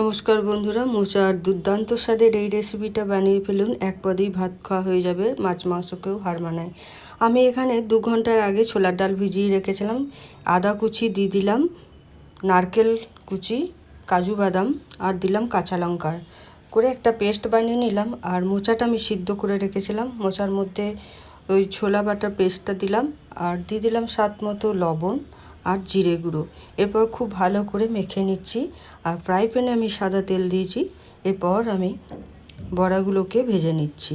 নমস্কার বন্ধুরা, মোচার দুর্দান্ত স্বাদের এই রেসিপিটা বানিয়ে ফেলুন। এক পদেই ভাত খাওয়া হয়ে যাবে, মাছ মাংসকেও হার মানায়। আমি এখানে দু ঘণ্টার আগে ছোলার ডাল ভিজিয়ে রেখেছিলাম। আদা কুচি দিয়ে দিলাম, নারকেল কুচি, কাজু বাদাম, আর দিলাম কাঁচা লঙ্কার। করে একটা পেস্ট বানিয়ে নিলাম, আর মোচাটা আমি সিদ্ধ করে রেখেছিলাম। মোচার মধ্যে ওই ছোলা বাটার পেস্টটা দিলাম, আর দিয়ে দিলাম স্বাদ মতো লবণ। আর জিরে গুঁড়ো। এরপর খুব ভালো করে মেখে নিচ্ছি। আর ফ্রাই প্যানে আমি সাদা তেল দিয়েছি। এরপর আমি বড়াগুলোকে ভেজে নিচ্ছি।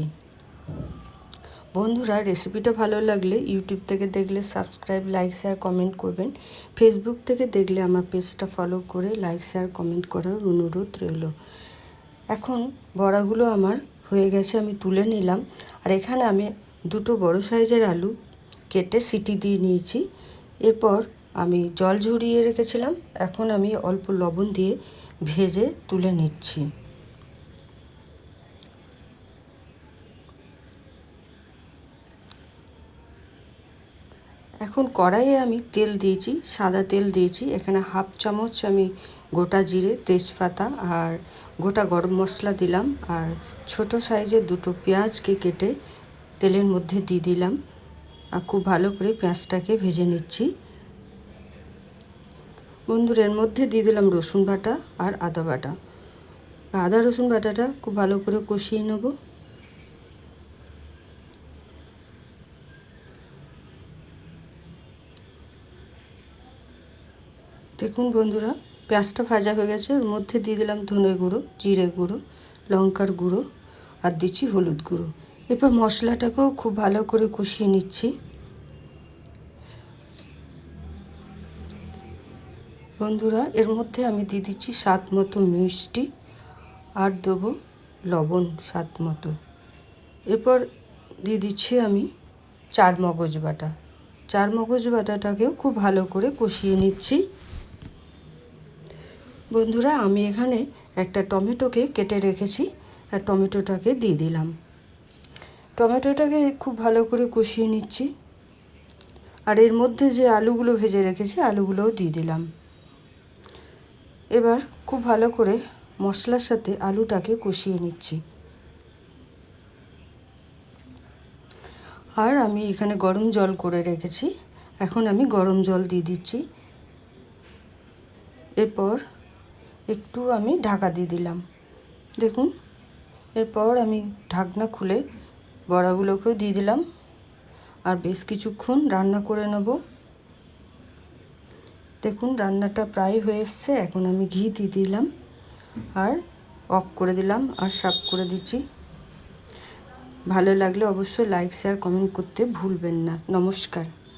বন্ধুরা রেসিপিটা ভালো লাগলে ইউটিউব থেকে দেখলে সাবস্ক্রাইব লাইক শেয়ার কমেন্ট করবেন। ফেসবুক থেকে দেখলে আমার পেজটা ফলো করে লাইক শেয়ার কমেন্ট করার অনুরোধ রইল। এখন বড়াগুলো আমার হয়ে গেছে, আমি তুলে নিলাম। আর এখানে আমি দুটো বড় সাইজের আলু কেটে সিটি দিয়ে নিয়েছি। এরপর আমি জল ঝরিয়ে রেখেছিলাম, এখন আমি অল্প লবণ দিয়ে ভেজে তুলে নিচ্ছি। এখন কড়াইয়ে আমি তেল দিয়েছি, সাদা তেল দিয়েছি, এখানে হাফ চামচ আমি গোটা জিরে, তেজপাতা আর গোটা গরম মশলা দিলাম আর ছোট সাইজের দুটো পেঁয়াজকে কেটে তেলের মধ্যে দিয়ে দিলাম। আর খুব ভালো করে পেঁয়াজটাকে ভেজে নিচ্ছি। বন্ধুর এর মধ্যে দিয়ে দিলাম রসুন বাটা আর আদা বাটা। আদা রসুন বাটাটা খুব ভালো করে কষিয়ে নেব। দেখুন বন্ধুরা, পেঁয়াজটা ভাজা হয়ে গেছে। ওর মধ্যে দিয়ে দিলাম ধনে গুঁড়ো, জিরে গুঁড়ো, লঙ্কার গুঁড়ো আর দিচ্ছি হলুদ গুঁড়ো। এরপর মশলাটাকেও খুব ভালো করে কষিয়ে নিচ্ছি। বন্ধুরা, এর মধ্যে আমি দিয়ে দিচ্ছি স্বাদ মতো মিষ্টি আর দেবো লবণ স্বাদ মতো। এরপর দিয়ে দিচ্ছি আমি চার মগজ বাটা। চার মগজ বাটাটাকেও খুব ভালো করে কষিয়ে নিচ্ছি। বন্ধুরা, আমি এখানে একটা টমেটোকে কেটে রেখেছি আর টমেটোটাকে দিয়ে দিলাম। টমেটোটাকে খুব ভালো করে কষিয়ে নিচ্ছি। আর এর মধ্যে যে আলুগুলো ভেজে রেখেছি, আলুগুলোও দিয়ে দিলাম। এবার খুব ভালো করে মশলার সাথে আলুটাকে কষিয়ে নিচ্ছি। আর আমি এখানে গরম জল করে রেখেছি। এখন আমি গরম জল দিয়ে দিচ্ছি। এরপর একটু আমি ঢাকা দিয়ে দিলাম। দেখুন, এরপর আমি ঢাকনা খুলে বড়াগুলোকেও দিয়ে দিলাম। আর বেশ কিছুক্ষণ রান্না করে নেব। দেখুন, রান্নাটা প্রায় হয়ে এসছে। এখন আমি ঘি দিয়ে দিলাম আর অফ করে দিলাম আর সাফ করে দিচ্ছি। ভালো লাগলে অবশ্যই লাইক, শেয়ার, কমেন্ট করতে ভুলবেন না। নমস্কার।